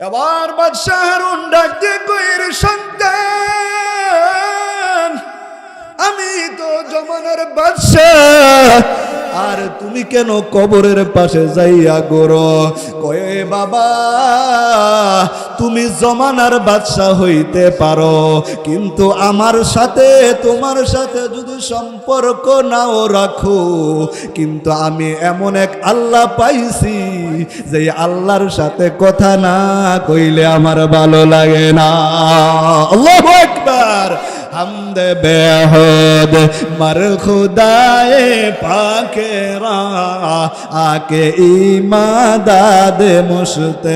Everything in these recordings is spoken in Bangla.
এবার বাদশাহের ডাক দিয়ে কইর সন্তান আমি তো জমানার বাদশাহ আর তুমি কেন কবরের পাশে যাইয়া গোর কয়ে, বাবা, তুমি জমানার বাদশাহ হইতে পারো, কিন্তু আমার সাথে, তোমার সাথে যদি সম্পর্ক নাও রাখো, কিন্তু আমি এমন এক আল্লাহ পাইছি যে আল্লাহর সাথে কথা না কইলে আমার ভালো লাগে না। আল্লাহু আকবার! حمد بےحد مر خدائے پاک را آکے ایماداد مشت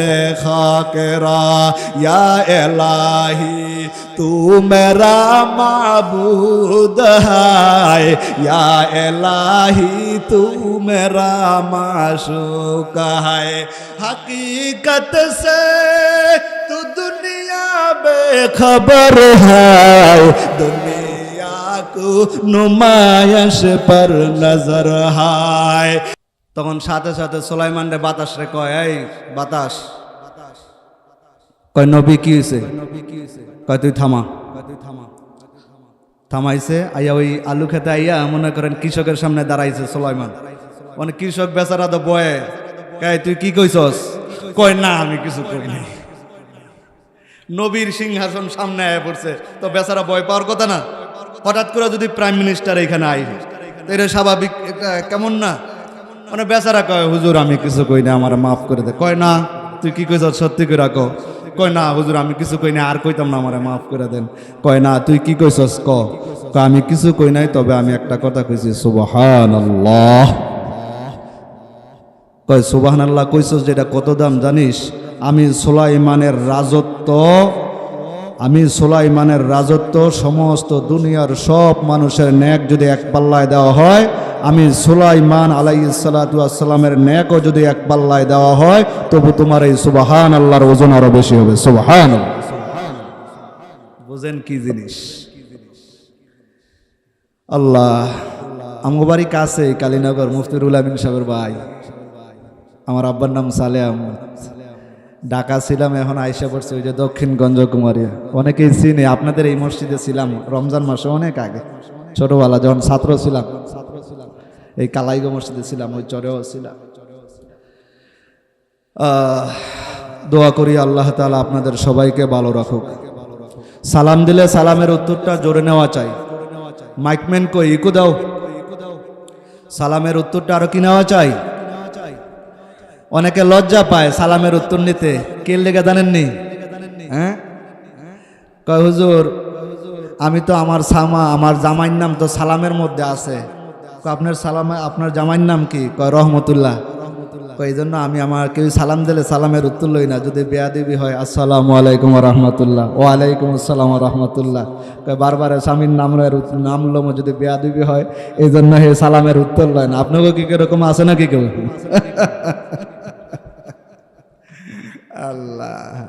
خاک را یا الہی تو میرا معبود ہے یا الہی تو میرا معشوق ہے حقیقت سے बेखबर है दुनिया को नुमायश पर नजर है তখন সাথে সাথে সোলাইমান রে বাতাস রে কয় এই বাতাস কয় নবী কি হয়েছে কয় তুই থামা থামাইছে আইয়া ওই আলু খেতে আইয়া মনে করেন কৃষকের সামনে দাঁড়াইছে সোলাইমান মানে কৃষক বেচারা তো বয়ে কয় তুই কি কইছস কয় না আমি কিছু কই নাই নবীর সিংহাসন সামনে আয়া পড়ছে। তো বেচারা ভয় পাওয়ার কথা না? হঠাৎ করে যদি প্রাইম মিনিস্টার এখানে আই এটা স্বাভাবিক কেমন না? মানে বেচারা কয়, হুজুর, আমি কিছু কই না, আমার মাফ করে দে। কয়, না, তুই কি কইছ, সত্যি করে রাখো কয়, না, হুজুর, আমি কিছু কই না, আর কইতাম না, আমার মাফ করে দেন। কয়, না, তুই কি কইছস, ক। আমি কিছু কই নাই, তবে আমি একটা কথা কইছি সুবাহান আল্লাহ কয় সুবাহান আল্লাহ কইছস যেটা কত দাম, জানিস? আমি সোলাইমানের রাজত্ব, আমি সোলাইমানের রাজত্ব, সমস্ত দুনিয়ার সব মানুষের ন্যাক যদি এক পাল্লায় দেওয়া হয়, আমি সোলাইমান আলাইসালামের ন্যাকও যদি এক পাল্লায় দেওয়া হয়, তবু তোমার এই সুবাহান আল্লাহর ওজন আরও বেশি হবে। সুবাহান বুঝেন কি জিনিস? আল্লাহ বাড়ি কাছে কালীনগর মুফতিরুল আমিন সাহেবের ভাই, আমার আব্বার নাম সালে আহমদ ঢাকা ছিলাম, এখন আইসা পড়ছে ওই যে দক্ষিণগঞ্জ কুমারিয়া। অনেকেই চিনি, আপনাদের এই মসজিদে ছিলাম রমজান মাসে অনেক আগে। ছোটবেলা যখন ছাত্র ছিলাম ছাত্র ছিলাম এই কালাইগো মসজিদে ছিলাম, ওই চরেও ছিলাম। দোয়া করি আল্লাহ তাআলা আপনাদের সবাইকে ভালো রাখুক। সালাম দিলে সালামের উত্তরটা জোরে নেওয়া চাই। মাইকম্যান কই, ইকো দাও। সালামের উত্তরটা আরও কি নেওয়া চাই? অনেকে লজ্জা পায় সালামের উত্তর নিতে। কে লেগে জানেননি? হ্যাঁ? কয়, হুজুর, আমি তো আমার সামা, আমার জামাইর নাম তো সালামের মধ্যে আছে। আপনার সালাম, আপনার জামাইর নাম কি? কয়, রহমতুল্লাহ। এই জন্য আমি আমার কেউ সালাম দিলে সালামের উত্তর লই না। যদি বেয়াদিবি হয়, আসসালামু আলাইকুম রহমতুল্লাহ। ওয়ালাইকুম আসসালাম রহমতুল্লাহ। বারবার স্বামীর নামের নাম লম, যদি বেয়াদিবি হয়, এই জন্য হে সালামের উত্তর লয় না। আপনাকে কি কীরকম আছে নাকি কেউ? আল্লাহ।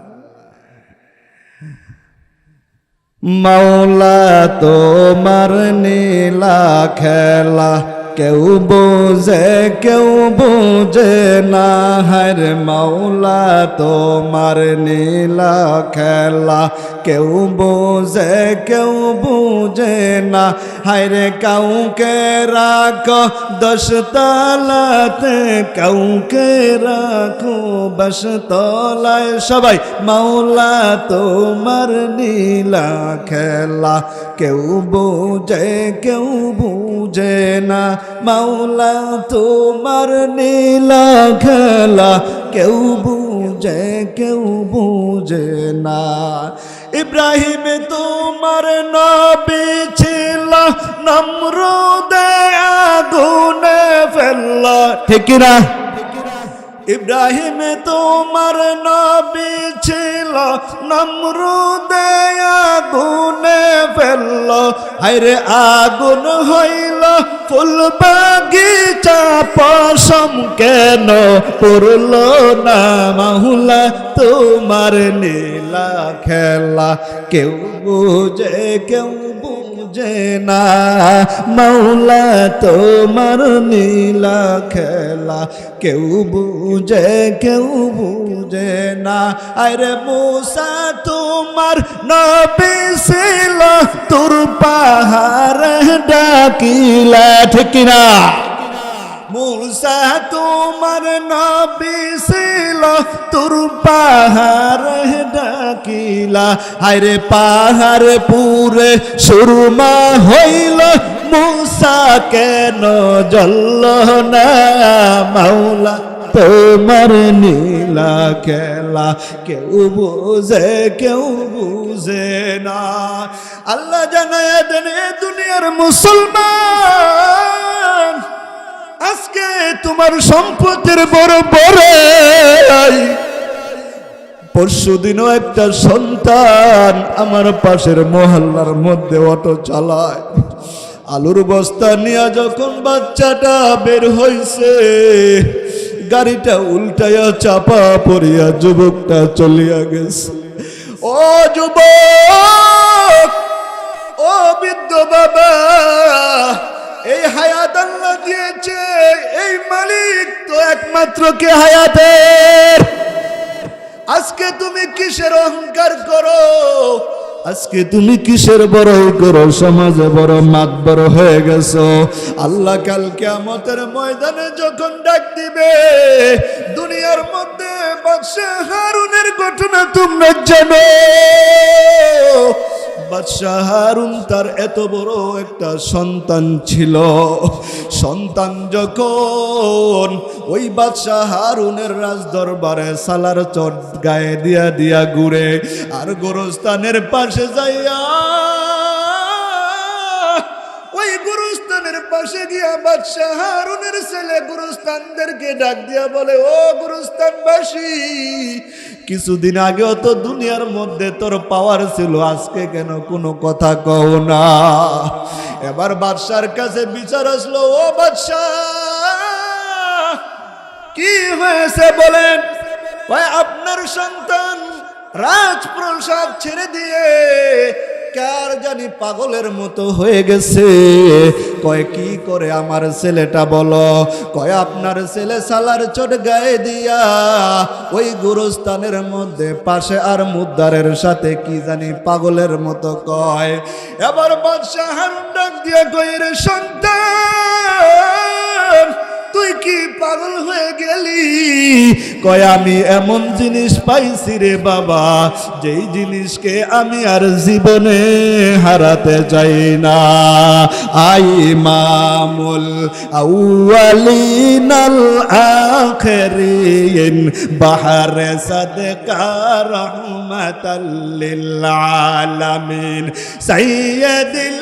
মাওলা তোমার নীলা খেলা। কেউ বোঝে কেউ বোঝে না। হর মাওলা, তোমার নীলা খেলা। কেউ বোঝে কেউ বোঝে না। হায়রে কাউকে রাখো দশ তালাতে কাউকে রাখো বস তলায় সবাই, মাওলা, তোমার নীলা খেলা। কেউ বোঝে, কেউ বুঝে না মাওলা, তোমার নীলা খেলা কেউ বুঝে কেউ বুঝে না। ইব্রাহিম, তোমার নবী ছিল, নমরুদে আগুনে ফেললা। ঠিক না ইব্রাহিম তোমার নবী ছিল, নমরুদে আগুনে ফেলল। হাইরে আগুন হইল, ফুল বাগিচা পশম কেন পড়ল না? মাহুলা তোমার নীলা খেলা, কেউ বুঝে কেউ বুঝে বুঝে না। মাওলা তোমার নীলা খেলা কেউ বুঝে কেউ বুঝে না। আরে মুসা, তোমার নবী তোর পাহাড় ডাকিলা, ঠিক না মুসা তোমার নবী ছিল, তোর পাহাড় ডাকিলা। হায়রে পাহাড় পুরে সুরমা হইল, মুসা কেন জল্ল না মাওলা? তোমার নীলা খেলা কেউ বুঝে কেউ বুঝে না। আল্লাহ জানায় দুনিয়ার মুসলমান আজকে তোমার সম্পদের বড় বড় পরশু দিনও একটা সন্তান আমার পাশের মহল্লার মধ্যে অটো চালায়। আলুর বস্তা নিয়ে যখন বাচ্চাটা বের হইছে, গাড়িটা উল্টাইয়া চাপা পড়িয়া যুবকটা চলিয়া গেছে। ও যুবক, ও বৃদ্ধ বাবা এই হায়াত আল্লাহ দিয়েছে এই মালিক তো একমাত্র কে হায়াতের? আজকে তুমি কিসের অহংকার করো? আজকে তুমি কিসের বড় করো? সমাজে বড় মাত বড় হয়ে গেছো। আল্লাহ কালকে আমাদের ময়দানে যখন ডাক দিবে, দুনিয়ার মধ্যে বাদশাহ হারুনের ঘটনা তোমরা জানো। বাদশাহ হারুন তার এত বড় একটা সন্তান ছিল। সন্তান যখন ওই বাদশাহ হারুনের রাজ দরবারে সালার চট গায়ে দিয়া দিয়া ঘুরে আর গোরস্থানের পাশে যাইয়া, ওই গুরুস্থানের পাশে গিয়া বাদশাহ হারুনের ছেলে গুরুস্থানদেরকে ডাক দিয়া বলে, ও গুরুস্থানবাসী, কিছুদিন আগেও তো দুনিয়ার মধ্যে তোর পাওয়ার ছিল, আজকে কেন কোনো কথা কও না? এবার বাদশার কাছে বিচার আসলো, ও বাদশাহ, কি হয়েছে বলেন? কয় আপনার সন্তান রাজপ্রসাদ ছেড়ে দিয়ে, কার জানি পাগলের মতো হয়ে গেছে? কয়, কি করে আমার ছেলেটা বলো? কয়, আপনার ছেলে সালার চট গায়ে দিয়া, ওই গুরুস্থানের মধ্যে পাশে আর মুদ্দারের সাথে কি জানি পাগলের মতো কয়? এবার বাদশাহ ডাক দিয়া কয়ের সন্তান তুই কি পাগল হয়ে গেলি? কয়, আমি এমন জিনিস পাইছি রে বাবা, যেই জিনিসকে আমি আর জীবনে হারাতে চাই না। আই মামুল আউয়ালিনাল আখিরিন, বাহারে সাদকা রহমাতাল লিল আলামিন। সাইয়্যিদুল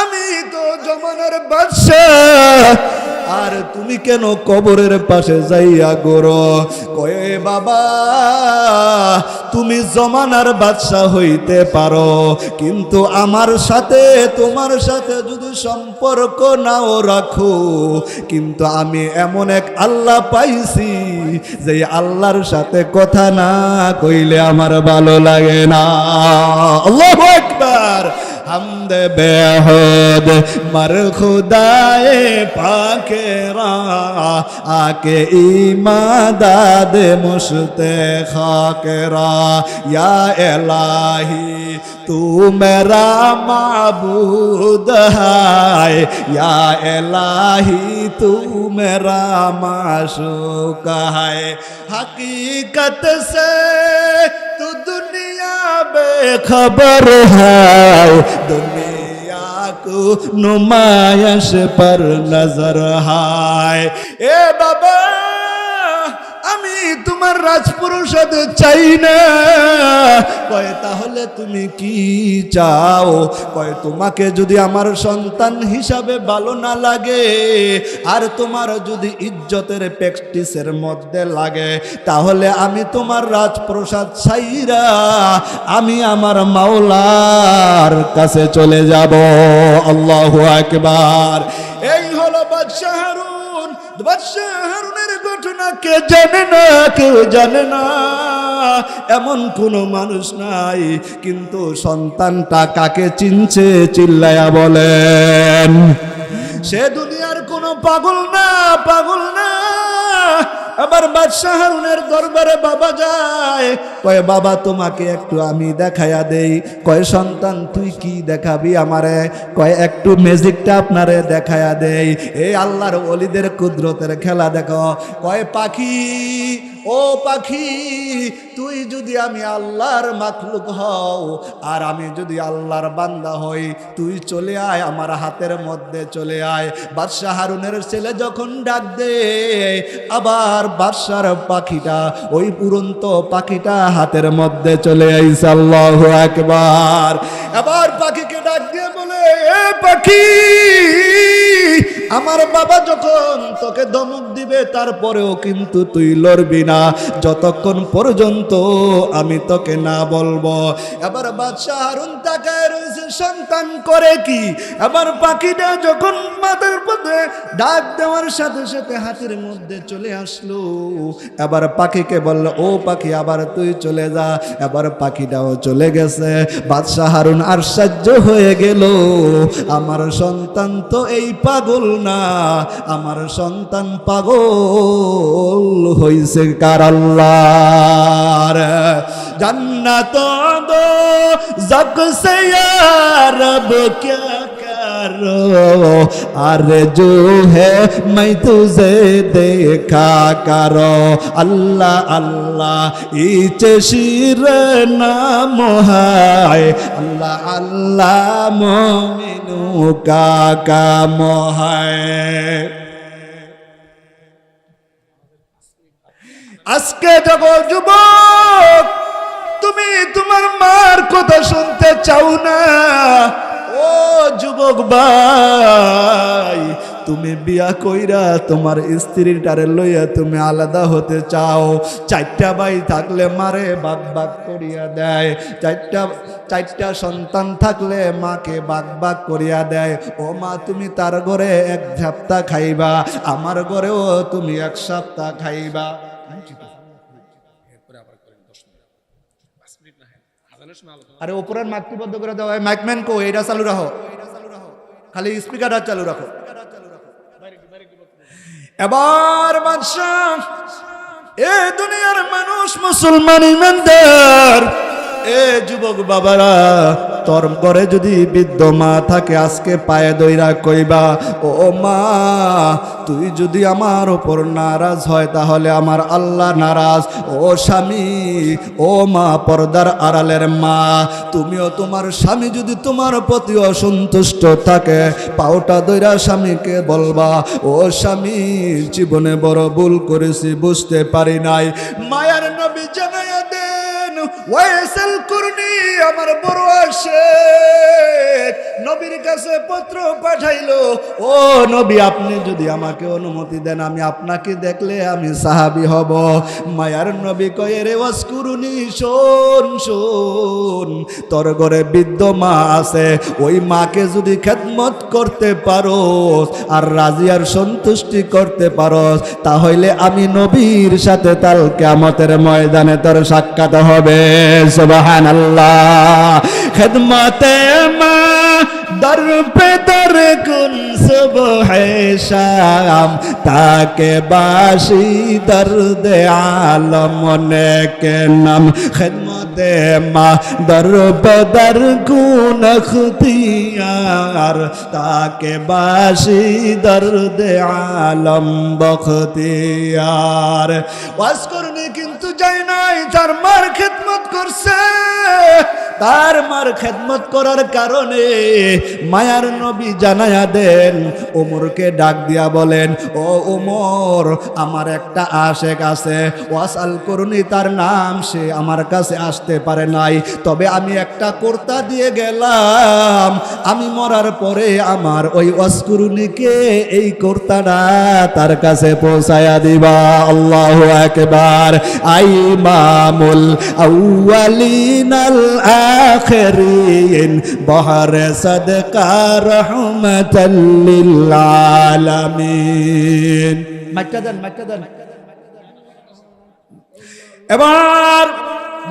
আমি তো জমানার বাদশাহ। আর তুমি কেন কবরের পাশে যাইয়া গোরো কয়ে, বাবা, তুমি জমানার বাদশাহ হইতে পারো। কিন্তু আমার সাথে, তোমার সাথে যদি সম্পর্ক নাও রাখো, কিন্তু আমি এমন এক আল্লাহ পাইছি যে আল্লাহর সাথে কথা না কইলে আমার ভালো লাগে না। আল্লাহু حمد بےحد مر خدائے پاک را آکے ایماداد مشت خاک را یا الہی تو میرا معبود ہے یا الہی تو میرا معشوق ہے حقیقت سے बेखबर है दुनिया को नुमाइश पर नजर है ए बाबा আমি তোমার রাজপুরুষাতে চাই না। কয়, তাহলে তুমি কি চাও? কয়, তোমাকে যদি আমার সন্তান হিসাবে ভালো না লাগে, আর তোমার যদি ইজ্জতের প্র্যাকটিসের মধ্যে লাগে, তাহলে আমি তোমার রাজপ্রসাদ ছাইরা আমি আমার মাওলার কাছে চলে যাব। আল্লাহ একবার এই হলো বাদশাহ হারুন। হারুনের ঘটনা কে জানে না, কেউ জানে না। এমন কোনো মানুষ নাই, কিন্তু সন্তানটা কাকে চিনছে চিল্লায়া বলেন। সে দুনিয়ার কোনো পাগল না পাগল না। আবার বাদশাহ হারুনের দরবারে বাবা যায়, কয়, বাবা, তোমাকে একটু আমি দেখাইয়া দেই। কয়, সন্তান, তুই কি দেখাবি আমারে? কয়, একটু ম্যাজিকটা আপনারে দেখাইয়া দেই। এই আল্লাহর অলিদের কুদরতের খেলা দেখো। কয়, পাখি, ও পাখি, তুই যদি আমি আল্লাহর মাখলুক হও আর আমি যদি আল্লাহর বান্দা হই, তুই চলে আয়, আমার হাতের মধ্যে চলে আয়। বাদশাহ হারুনের ছেলে যখন ডাক দে আবার বাদশার পাখিটা, ওই পুরন্ত পাখিটা হাতের মধ্যে চলে আইস আল্লাহ একবার এবার পাখিকে ডাক দিয়ে বলে, এ পাখি আমার বাবা যখন তোকে ধমক দিবে, তারপরেও কিন্তু তুই লড়বি না। যতক্ষণ পর্যন্ত আমি তোকে না বলব। এবার বাদশাহ হারুন তাকায় রয়েছে সন্তান করে কি? এবার পাখিটা যখন মাথার পথে ডাক দেওয়ার সাথে সাথে হাতের মধ্যে চলে আসলো। এবার পাখিকে বলল, ও পাখি, আবার তুই চলে যা। এবার পাখিটাও চলে গেছে। বাদশাহ হারুন সাহায্য হয়ে গেল। আমার সন্তান তো এই পাগল না আমার সন্তান পাগল হইছে কার জান্নাত দো জগ সে রব क्या करो अरे जो है मैं तुझे देखा करो अल्लाह अल्लाह इचे शिर नाम है अल्लाह अल्लाह मोमिनू का काम है আজকে দেখো যুবক তুমি তোমার মার কথা শুনতে চাও না ও যুবক ভাই, তুমি বিয়া কইরা তোমার স্ত্রীটারে লইয়া তুমি আলাদা হতে চাও। চারটা ভাই থাকলে মারে বাগ বাগ করিয়া দেয়। চারটা চারটা সন্তান থাকলে মাকে বাগ বাগ করিয়া দেয়। ও মা, তুমি তার ঘরে এক সপ্তাহ খাইবা, আমার ঘরেও তুমি এক সপ্তাহ খাইবা। আরে ওপরের মাতৃবদ্ধ করে দেওয়া হয় মাইকম্যান কো এটা চালু রাখো। খালি স্পিকারটা চালু রাখো। এবার বাদশাহ, এ দুনিয়ার মানুষ মুসলমান ইমানদার এ যুবক বাবারা তোর ঘরে যদি বৃদ্ধ মা থাকে, আজকে পায়ে দইরা কইবা, ও মা, তুই যদি আমার ওপর নারাজ হয়, তাহলে আমার আল্লাহ নারাজ। ও স্বামী, ও মা, পর্দার আড়ালের মা, তুমিও তোমার স্বামী যদি তোমার প্রতি অসন্তুষ্ট থাকে, পাওটা দইরা স্বামীকে বলবা, ও স্বামী, জীবনে বড় ভুল করেছি, বুঝতে পারি নাই। মায়ার নবী জানাইয়া দেন ওয়াইসাল করনি, আমার বড় আসে নবীর কাছে পত্র পাঠাইলো, ও নবী, আপনি যদি আমাকে অনুমতি দেন, আমি আপনাকে দেখলে আমি সাহাবি হব। মায়ার নবী কয়ে, রে শোন শোন, তোর ঘরে বৃদ্ধ মা আছে। ওই মাকে যদি খেদমত করতে পারো আর রাজিয়ার সন্তুষ্টি করতে পারো তাহলে আমি নবীর সাথে তাল কেমতের ময়দানে তোর সাক্ষাৎ হবে। সুবাহান আল্লাহ খেদমতে মা দর পে দর কুন সুবহ শাম তাকে বাসি দর্দ আলম কে নাম খেদমতে মা দর পে দর কুন খুতিয়ার তাকে বাসি দর্দ আলম বখতিয়ার ওয়াজ করনি কিন্তু যাই নাই তার মার খেদমত করছে তার মার খেদমত করার কারণে মায়ার নবী জানায়া দেন ওমরকে ডাক দিয়া বলেন, ও ওমর আমার একটা আশেক আছে, ওয়াসাল করুনি তার নাম, সে আমার কাছে আসতে পারে নাই। তবে আমি একটা কর্তা দিয়ে গেলাম, আমি মরার পরে আমার ওই অস্কুরুনিকে এই কর্তাটা তার কাছে পৌঁছায়া দিবা। আল্লাহ একবার আই মামুল আউয়ালিনাল আখিরিন, বহরে সদকা রহমাতাল লিল আলামিন মাইকটা এবার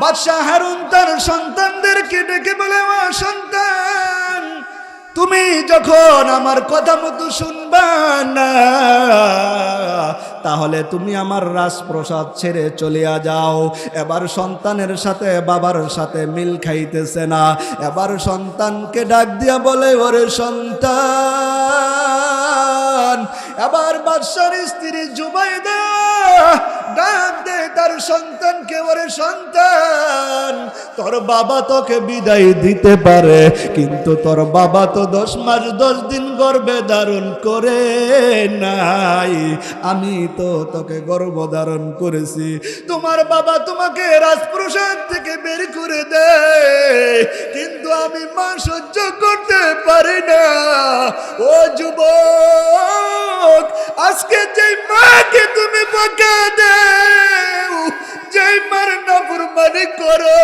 বাদশাহ হারুন তার সন্তানদেরকে ডেকে বলে সন্তান! তুমি যখন আমার কথা মতো শুনবা না, তাহলে তুমি আমার রাজপ্রসাদ ছেড়ে চলিয়া যাও। এবার সন্তানের সাথে বাবার সাথে মিল খাইতেছে না। এবার সন্তানকে ডাক দিয়া বলে, ওরে সন্তান এবার বাদশার স্ত্রী জুবাইদা ডাক দে তার সন্তানকে, ওরে সন্তান, তোর বাবা তোকে বিদায় দিতে পারে, কিন্তু তোর বাবা তো দশ মাস, দশ দিন গর্বে ধারণ করে নাই। আমি তো তোকে গর্ব ধারণ করেছি। তোমার বাবা তোমাকে রাজপ্রসাদ থেকে বের করে দেয়, কিন্তু আমি মা সহ্য করতে পারি না। ও যুবক আজকে যে মাকে তুমি বকা দেও যে মার নাফরমানি করো,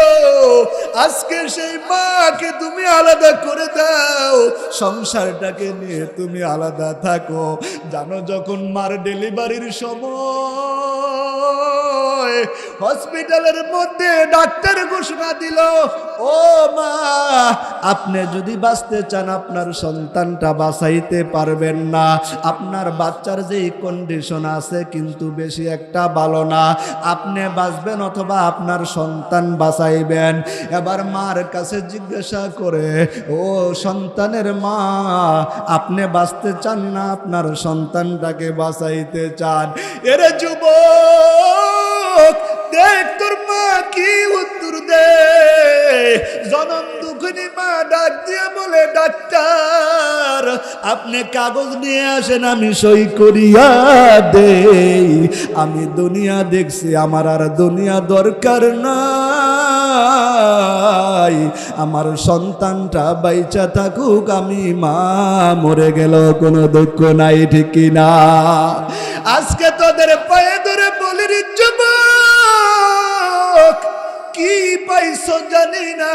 আজকে সেই মাকে তুমি আলাদা করে দাও, সংসারটাকে নিয়ে তুমি আলাদা থাকো। জানো যখন মার ডেলিভারির সময় হসপিটালের মধ্যে ডাক্তার ঘোষণা দিল, ও মা, আপনি যদি বাঁচতে চান, আপনার সন্তানটা বাঁচাইতে পারবেন না। আপনার বাচ্চার যেই কন্ডিশন আছে, কিন্তু বেশি একটা ভালো না। আপনি বাঁচবেন অথবা আপনার সন্তান বাঁচাইবেন। এবার মার কাছে জিজ্ঞাসা করে, ও সন্তানের মা, আপনি বাঁচতে চান না? আপনার সন্তানটাকে বাঁচাইতে চান? এরে যুবক দেখ তোর মা কি উত্তর দে জনম দুঃখিনী মা ডাক দিয়ে বলে, ডাক্তার, আপনি কাগজ নিয়ে আসেন, আমি সই করিয়া দেই। আমি দুনিয়া দেখছি, আমার আর দুনিয়া দরকার নাই। আমার সন্তানটা বাইচা থাকুক, আমি মা মরে গেল, কোনো দুঃখ নাই, ঠিক না আজকে তোদের পায়ে ধরে বলি রে যুবক কি পাইছো জানি না।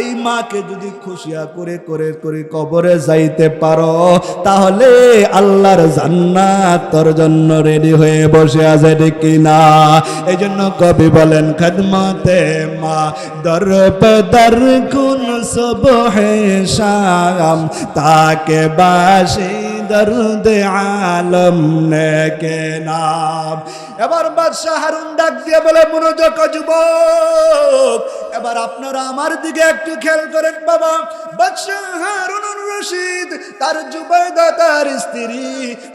এই মাকে যদি খুশিয়া করে করে করে কবরে যাইতে পারো, তাহলে আল্লাহর জান্নাত তোর জন্য রেডি হয়ে বসে আছে, ঠিক না? এই জন্য কবি বলেন, খদমতে মা, দর দর কুন সব হে শাম, তাকে বাসি দর্দ আলম কে নাম। এবার বাদশাহ হারুন ডাক দিয়ে বলে মনোযোগ যুবক এবার আপনারা আমার দিকে একটু খেয়াল করেন, বাবা। বাদশাহ রশিদ, তার জুবাইদা, তার স্ত্রী,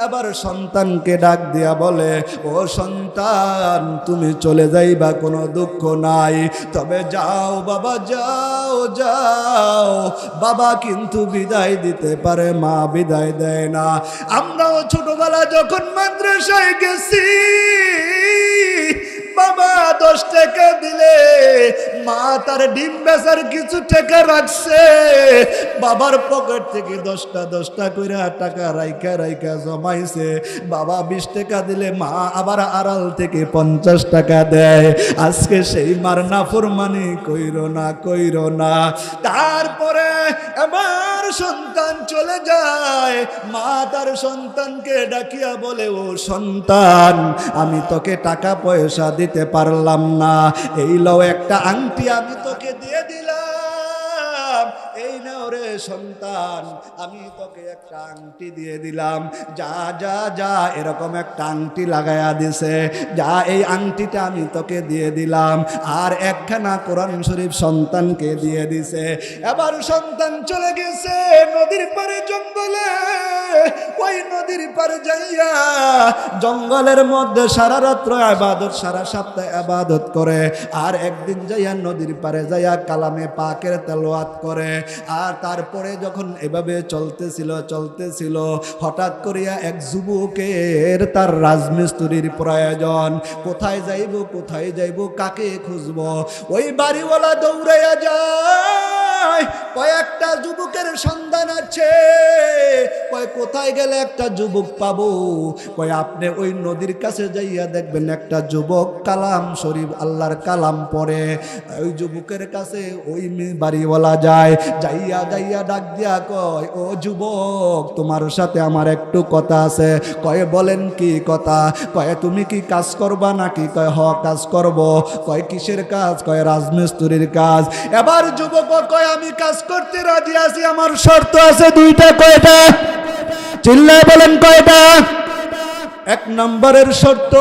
এবার সন্তানকে ডাক দিয়া বলে, ও সন্তান, তুমি চলে যাইবা, কোনো দুঃখ নাই। তবে যাও, বাবা, যাও যাও। বাবা কিন্তু বিদায় দিতে পারে, মা বিদায় দেয় না। আমরাও ছোটবেলা যখন মাদ্রাসায় গেছি বাবা দশ টাকা দিলে, মা তার ডিম বেচার কিছু টাকা রাখছে। বাবার পকেট থেকে দশটা দশটা করে টাকা রাইকা রাইকা জমাইছে। বাবা বিশ টাকা দিলে মা আবার আড়াল থেকে পঞ্চাশ টাকা দেয়। আজকে সেই মার নাফরমানি কইর না কইর না। তারপরে এবার সন্তান চলে যায়। মা তার সন্তানকে ডাকিয়া বলে, ও সন্তান, আমি তোকে টাকা পয়সা দিতে পারলাম না। এই লও একটা আংটি আমি তোকে দিয়ে দিলাম। এই নাও রে সন্তান, আমি তোকে একটা আংটি দিয়ে দিলাম। যা যা যা, এরকম একটা আংটি লাগায়া দিছে। যা, এই আংটিটা আমি তোকে দিয়ে দিলাম। আর একখানা কোরআন শরীফ সন্তানকে দিয়ে দিছে। এবার সন্তান চলে গেছে নদীর পারে জঙ্গলে। ওই নদীর পারে যাইয়া জঙ্গলের মধ্যে সারা রাত্র আবাদত, সারা সপ্তাহ আবাদত করে। আর একদিন যাইয়া নদীর পারে যাইয়া কালামে পাকের তেলোয়াত করে। আর তারপরে যখন এভাবে চলতেছিল চলতেছিল, হঠাৎ করিয়া এক যুবকের তার রাজমিস্ত্রির প্রয়োজন। কোথায় যাইব কোথায় যাইব, কাকে খুঁজব? ওই বাড়িওয়ালা দৌড়াইয়া যায়। কয়েকটা যুবকের সন্ধান আছে। কয়, কোথায় গেলে একটা যুবক কয়, আপনি ওই নদীর কাছে যাইয়া দেখবেন একটা যুবক কালাম শরীফ, আল্লাহর কালাম ওই যুবকের কাছে ওই বাড়িওয়ালা যায়, যাইয়া যাইয়া ডাক দিয়া কয়, ও যুবক, তোমার সাথে আমার একটু কথা আছে। কয়, বলেন কি কথা? কয়, তুমি কি কাজ করবা নাকি? কয়, হ, কাজ করব। কয়, কিসের কাজ? কয়, রাজমিস্ত্রির কাজ। এবার যুবক কয় আমি কাজ করতে রাজি আছি, আমার শর্ত আছে দুইটা, কয়টা? চিল্লায় বলেন কয়টা? এক নম্বরের শর্ত,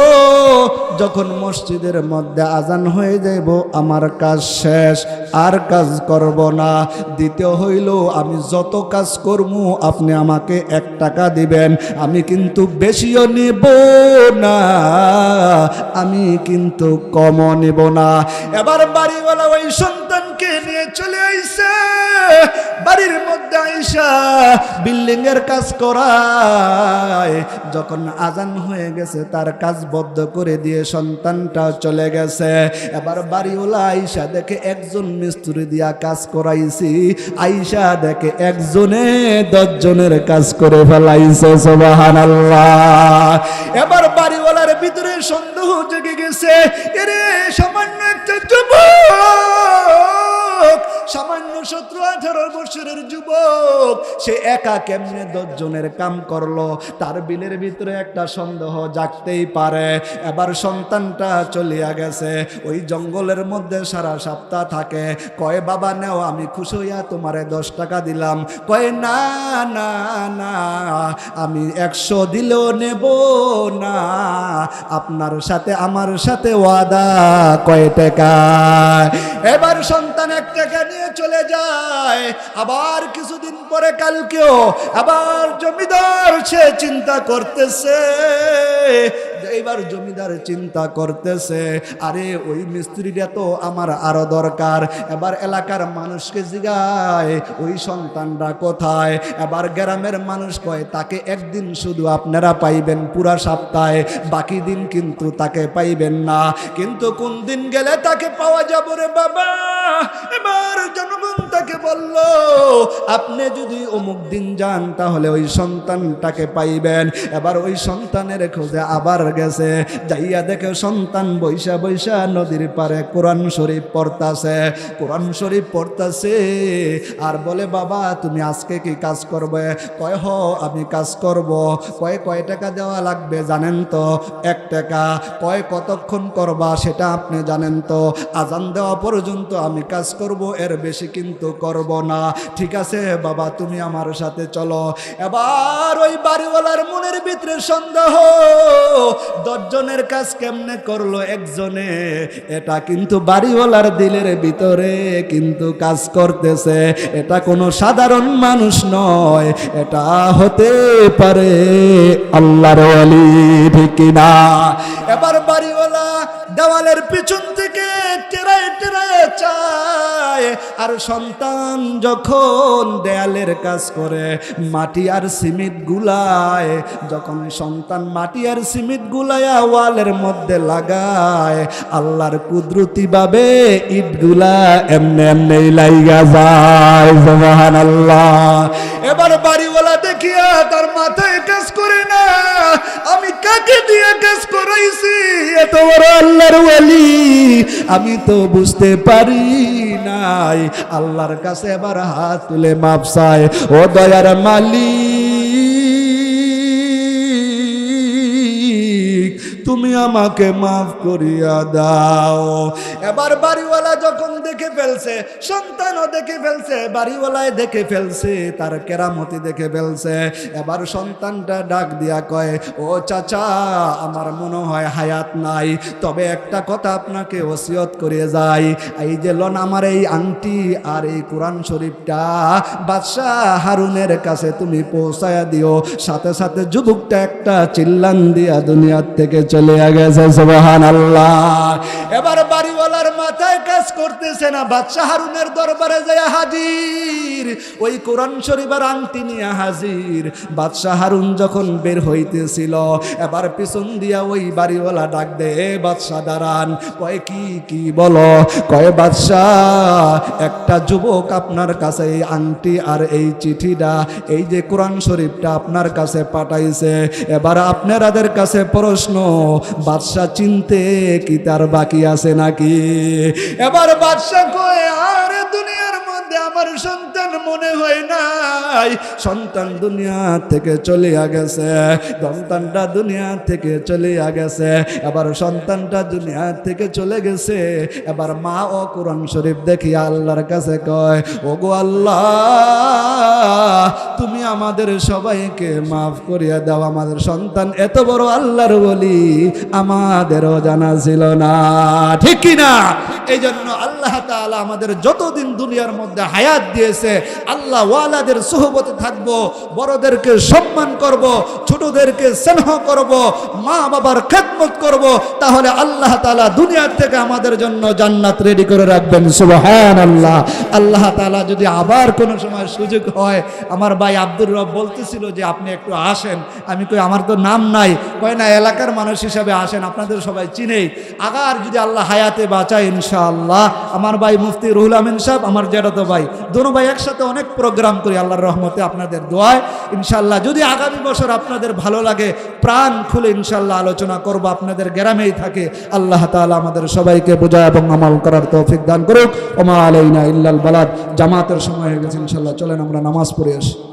যখন মসজিদের মধ্যে আজান হয়ে যাইব, আমার কাজ শেষ, আর কাজ করব না। দ্বিতীয় হইল, আমি যত কাজ করব আপনি আমাকে এক টাকা দিবেন, আমি কিন্তু বেশিও নেব না, আমি কিন্তু কমও নেব না। এবার বাড়িওয়ালা ওই সন্তানকে নিয়ে চলে আইসে, বাড়ির মধ্যে আইসা বিল্ডিং এর কাজ করায়। যখন আজান হয়ে গেছে, তার কাজ বদ্ধ করে দিয়ে সন্তানটা চলে গেছে। এবার বাড়িওয়ালা আইসা দেখে একজন মিস্ত্রি দিয়া কাজ করাইছি। আইসা দেখে একজনে দশজনের কাজ করে ফেলাইছে সোবাহান এবার বাড়িওয়ালার ভিতরে সন্দেহ জেগে গেছে, এরে, সামান্য একটা সামান্য সতেরো আঠারো বছরের যুবক, সে একা কেমনে দশজনের কাম করল? তার বিলের ভিতরে একটা সন্দেহ জাগতেই পারে। এবার সন্তানটা চলিয়া গেছে। ওই জঙ্গলের মধ্যে সারা সপ্তাহ থাকে। কয়, বাবা, নেও, আমি খুশি হইয়া তোমারে দশ টাকা দিলাম। কয়, না না না, আমি একশো দিলেও নেব না। আপনার সাথে, আমার সাথে ওয়াদা কয় টাকা? এবার সন্তান এক টাকা চলে যায়। আবার কিছুদিন পরে কালকেও আবার জমিদার সে চিন্তা করতেছে। এইবার জমিদার চিন্তা করতেছে, আরে ওই মিস্ত্রিটা তো আমার আরও দরকার। এবার এলাকার মানুষকে জিগায়, ওই সন্তানটা কোথায়? এবার গ্রামের মানুষ কয়, তাকে একদিন শুধু আপনারা পাইবেন পুরা সপ্তাহে, বাকি দিন কিন্তু তাকে পাইবেন না। কিন্তু কোন দিন গেলে তাকে পাওয়া যাবে রে বাবা? এবার জনগণ তাকে বলল, আপনি যদি অমুক দিন যান, তাহলে ওই সন্তানটাকে পাইবেন। এবার ওই সন্তানের খোঁজে আবার গেছে। যাইয়া দেখে সন্তান বৈশা বৈশা নদীর পারে কোরআন শরীফ পড়তাছে। কোরআন শরীফ পড়তাছে। আর বলে, বাবা, তুমি আজকে কি কাজ করবে? কয়, হ, আমি কাজ করব। কয় কয় টাকা দেওয়া লাগবে জানেন তো? এক টাকা। কয়, কতক্ষণ করবা সেটা আপনি জানেন তো? আজান দেওয়া পর্যন্ত আমি কাজ করব, এর বেশি কিন্তু করব না। ঠিক আছে, বাবা, তুমি আমার সাথে চলো। এবার ওই বাড়িওয়ালার মনের ভিতরে সন্দেহ। দশজনের কাজ কেমনে করল একজনে? এটা কিন্তু বাড়িওয়ালার দিলের ভিতরে কিন্তু কাজ করতেছে। এটা কোনো সাধারণ মানুষ নয়। এটা হতে পারে আল্লাহর ওয়ালি, ঠিক না এবার বাড়িওয়ালা দেওয়ালের পিছন থেকে টেরায় টেরায় চায়। আর সন্তান যখন দেয়ালের কাজ করে, মাটি আর সিমেন্ট গুলায়। যখন সন্তান মাটি আর সিমেন্ট গুলায়া ওয়ালের মধ্যে লাগায়, আল্লাহর কুদরতি ভাবে ইটগুলা এমনি এমনি লাইগা যায়, সুবহানাল্লাহ। এবার বাড়িওয়ালা দেখিয়া তার মাথায় কাজ করে না। আমি কাকে দিয়ে কাজ করাইছি? এত বড় আল্লাহর ওয়ালি। আমি তো বুঝতে পারি নাই। আল্লাহর কাছে এবার হাত তুলে মাপ চায় ও দয়ার মালিক, তুমি আমাকে মাফ করিয়া দাও। এবার বাড়িওয়ালা যখন দেখে ফেলছে, সন্তানও দেখে ফেলছে বাড়িওয়ালায় দেখে ফেলছে, তার কেরামতি দেখে ফেলছে। এবার সন্তানটা ডাক দিয়া কয়, ও চাচা, আমার মনে হয় হায়াত নাই। তবে একটা কথা আপনাকে ওসিয়ত করে যাই। এই যে লন আমার এই আংটি আর এই কোরআন শরীফটা, বাদশাহ হারুনের কাছে তুমি পৌঁছায়া দিও। সাথে সাথে যুবকটা একটা চিল্লান দিয়া দুনিয়ার থেকে চলে গেছে সুবহান আল্লাহ এবার বাড়িওয়ালার মাথায় কাজ করতেছে না। বাদশাহ হারুনের দরবারে যায় হাজির। ওই কোরআন শরীফের আংটি নিয়ে হাজির। বাদশাহ হারুন যখন বের হইতেছিল, এবার পিছন দিয়া ওই বাড়িওয়ালা ডাক দে, বাদশাহ দাঁড়ান। কয়, কি কি বলো? কয়, বাদশাহ, একটা যুবক আপনার কাছে এই আংটি আর এই চিঠিটা, এই যে কোরআন শরীফটা আপনার কাছে পাঠাইছে। এবার আপনারাদের কাছে প্রশ্ন, বাদশাহ চিনতে কি তার বাকি আছে নাকি? এবার বাদশাহ কয় আর দুনিয়ার মধ্যে আমার সন্তান মনে হয় নাই। সন্তান দুনিয়া থেকে চলে গেছে, সন্তানটা দুনিয়া থেকে চলে গেছে, এবার সন্তানটা দুনিয়া থেকে চলে গেছে। এবার মা ও কোরআন শরীফ দেখি আল্লাহর কাছে কয় ও গো আল্লাহ, তুমি আমাদের সবাইকে মাফ করিয়া দাও। আমাদের সন্তান এত বড় আল্লাহর বলি আমাদেরও জানা ছিল না। ঠিক কি না এই জন্য আল্লাহ তাআলা আমাদের যতদিন দুনিয়ার মধ্যে হায়াত দিয়েছে। আল্লাহ ওয়ালাদের সোহবতে থাকব, বড়দেরকে সম্মান করব, ছোটদেরকে স্নেহ করব, মা বাবার খেদমত করব, তাহলে আল্লাহ তাআলা দুনিয়ার থেকে আমাদের জন্য জান্নাত রেডি করে রাখবেন। সুবহান আল্লাহ আল্লাহ তাআলা যদি আবার কোনো সময় সুযোগ হয়, আমার ভাই আব্দুর রব বলতেছিল যে, আপনি একটু আসেন। আমি কই, আমার তো নাম নাই। কয়, না, এলাকার মানুষ হিসাবে আসেন, আপনাদের সবাই চিনেই। আগার যদি আল্লাহ হায়াতে বাঁচায়, ইনশাআল্লাহ। আমার ভাই মুফতি রুহুল আমিন সাহেব, আমার জেঠাতো ভাই। দোনো ভাই, একসাথে অনেক প্রোগ্রাম করি আল্লাহর রহমতে আপনাদের দোয়ায়। ইনশাল্লাহ যদি আগামী বছর আপনাদের ভালো লাগে, প্রাণ খুলে ইনশাল্লাহ আলোচনা করব, আপনাদের গ্রামেই থাকে। আল্লাহ তালা আমাদের সবাইকে বোঝায় এবং আমল করার তৌফিক দান করুক। ওমা আলাইনা ইল্লাল বালাদ। জামাতের সময় হয়ে গেছে ইনশাল্লাহ চলেন আমরা নামাজ পড়ে আসি।